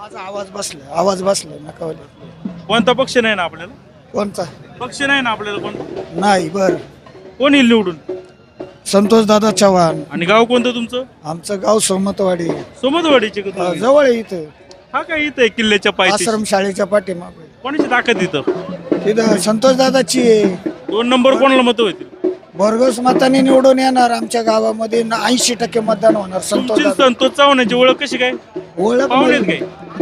माझा आवाज बसला आवाज बसला नकावले. कोणता पक्ष नाही ना आपल्याला? कोणता? पक्ष नाही ना आपल्याला कोणता? नाही बर. कोण येईल निवडून? संतोष दादा चव्हाण. आणि गाव कोणतं तुमचं? आमचं गाव सोमतवाडी. सोमतवाडीचे का अ, तुम्ही? जवळ आहे इथं. हा काय इथं आहे किल्ल्याच्या पायथ्याशी? आश्रम शाळेच्या पाठीमागे. कोणाची ताकद इथं? तिथं संतोष दादाची आहे. दोन नंबर कोणाला मत होतील? भरघोस मताने निवडून येणार आमच्या गावामध्ये. ऐंशी टक्के मतदान होणार संतोष तुमची दादा. संतोष चव्हाणाची ओळख कशी काय? ओळख. काय?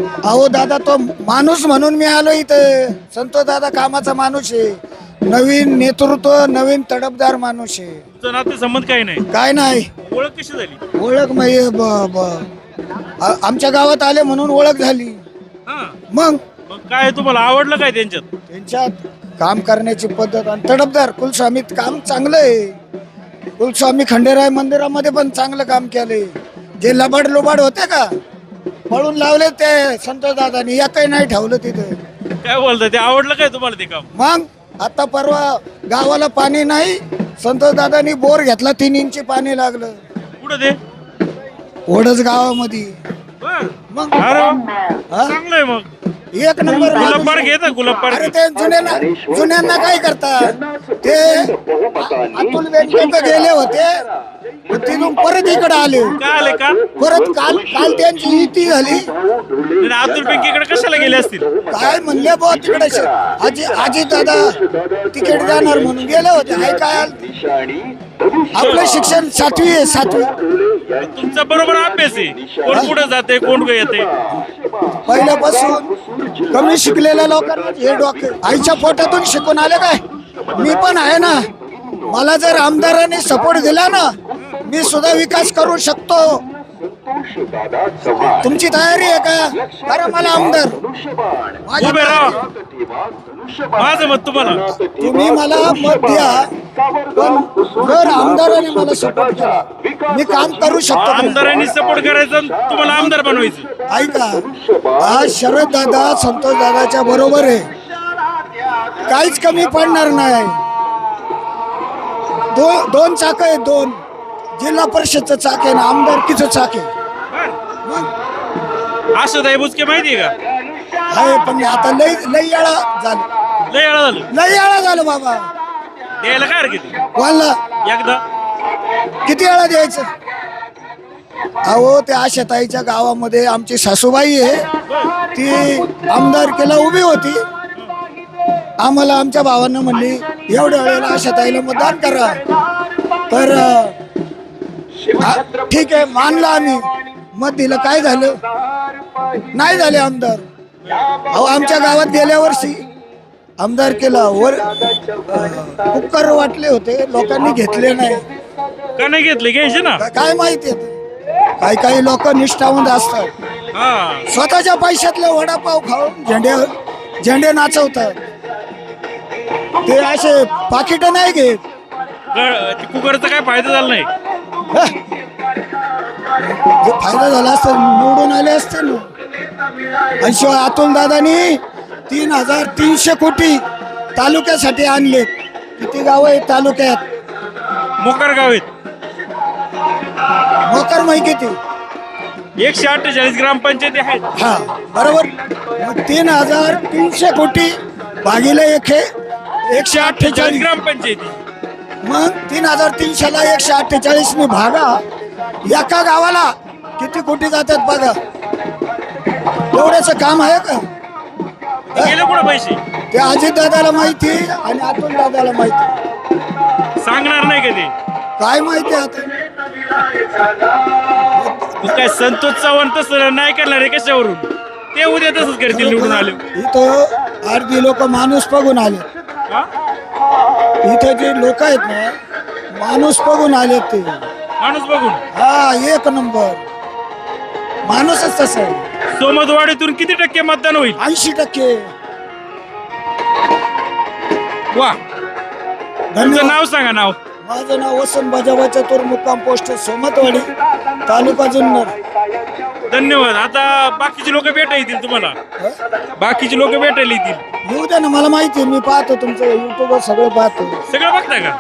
अहो दादा तो माणूस म्हणून मी आलो इथं. संतोष दादा कामाचा माणूस आहे. नवीन नेतृत्व नवीन तडफदार माणूस आहे. तुमचं नाते संबंध काही नाही. काय नाही. ओळख कशी झाली? ओळख म्हणजे ब- ब- आ- आमच्या गावात आले म्हणून ओळख झाली. हा. मग? मग काय तुम्हाला आवडलं काय त्यांच्यात? त्यांच्यात काम करण्याची पद्धत आणि तडफदार कुलस्वामीत काम चांगलं आहे. कुलस्वामी खंडेराय मंदिरामध्ये पण चांगलं काम केलंय. जे लबाड लोबाड होते का? पळून लावले ते संतोष दादानी या काही नाही ठेवलं तिथे. काय बोलताय ते आवडलं काय तुम्हाला ते काम? मग आता परवा गावाला पाणी नाही संतोष दादानी बोर घेतला तीन इंची पाणी लागलं. कुठं ते? ओढच गावामध्ये. बर. मग? अरे वा. हा? चांगलं आहे मग. एक नंबर गुलाब माणूस पार्क अरे ते जुन्यांना जुन्यांना काय करतात? ते अतुल बेनके गेले होते. मग तिथून परत इकडे आले. काय आले का? परत काल काल त्यांची युती झाली. आणि अब्दुल बँकेकडे कशाला गेले असतील? काय म्हणले बुवा तिकडे? श- आजी आजी दादा तिकीट देणार म्हणून गेले होते. काय? आपलं शिक्षण सातवी आहे सातवी. तुमचा बरोबर अभ्यास आहे. कोण पुढे जाते कोण येते? पहिल्यापासून कमी शिकलेल्या लोकांना हे डोके आईच्या पोटातून शिकून आले काय? मी पण आहे ना. मला जर आमदारांनी सपोर्ट दिला ना मी सुद्धा विकास करू शकतो. तुमची तयारी आहे का? करा मला आमदार. माझ्या- उभे राहा. माझं मत तुम्हाला. तुम्ही मला मत द्या पण जर आमदाराने मला सपोर्ट केला मी काम करू शकतो. आमदारांनी सपोर्ट करायचा आणि तुम्हाला आमदार बनवायचं. ऐका आज शरद दादा संतोष दादाच्या बरोबर आहे. काहीच कमी पडणार नाही. दो दोन चाक आहे दोन. जिल्हा परिषदचं चाक आहे ना आमदारकीचं चाक आहे. मग आशाताई बुचके माहितीये का? आहे पण आता लई लई याळा झालं. लय वेळा झालं. लई याळा झालं बाबा. द्यायला काय हरकत आहे? एकदा. किती वेळा द्यायचं? अहो त्या आशाताईच्या गावामध्ये आमची सासूबाई आहे. ती आमदारकीला उभी होती. आम्हाला आमच्या भावांना म्हणली एवढ्या वेळेला आशाताईला मतदान करा. तर ठीक आहे मानलं आम्ही. मत दिलं काय झालं? नाही झाले आमदार. अहो आमच्या गावात गेल्या वर्षी आमदार केला. वर कुकर वाटले होते. लोकांनी घेतले नाही. का नाही घेतले? घ्यायचे ना. काय माहिती काही काही लोक निष्ठावंत असतात. हा. स्वतःच्या पैशातले वडापाव खाऊन झेंडे झेंडे नाचवतात. ते असे पाकिट नाही घेत. कुकरचा काय फायदा झाला नाही. जे फायदा झाला असता निवडून आले असते ना. आणि शिवाय अतुल दादानी तीन हजार तीनशे कोटी तालुक्यासाठी आणले. किती गाव आहेत तालुक्यात? मोकार गाव आहेत मोकर माही किती एकशे अठ्ठेचाळीस ग्रामपंचायती आहेत. हा बरोबर. मग तीन हजार तीनशे कोटी भागीले एक एकशे चाळीस अठ्ठेचाळीस ग्रामपंचायती. मग तीन हजार तीनशेला एकशे अठ्ठेचाळीस ने भागा. एका गावाला किती कोटी जातात बघा. एवढ्याचं काम आहे का? गेले कुठं पैसे? ते अजित दादाला माहिती आणि अतुल दादाला माहिती. सांगणार नाही का ते? काय माहिती आता? मग काय संतोष चव्हाण तसं नाही करणार आहे कशावरून? ते उद्या तसंच करतील निवडून आले. इथं अर्धी लोक माणूस बघून आले. हा? इथं जे लोक आहेत ना माणूस बघून आले ते. माणूस बघून? हा एक नंबर. माणूसच तसं आहे. सोमदवाडीतून किती टक्के मतदान होईल? ऐंशी टक्के. वा. तुमचं धन्यवाद. नाव सांगा नाव. माझं नाव वसंत बजावा चतुर मुक्काम पोस्ट सोमतवाडी तालुका जुन्नर. धन्यवाद. आता बाकीचे लोक भेटा येतील तुम्हाला. बाकीचे लोक भेटायला येतील. येऊ द्या ना मला माहिती आहे मी पाहतो तुमचं युट्यूबवर सगळं पाहतो. सगळं बघता का?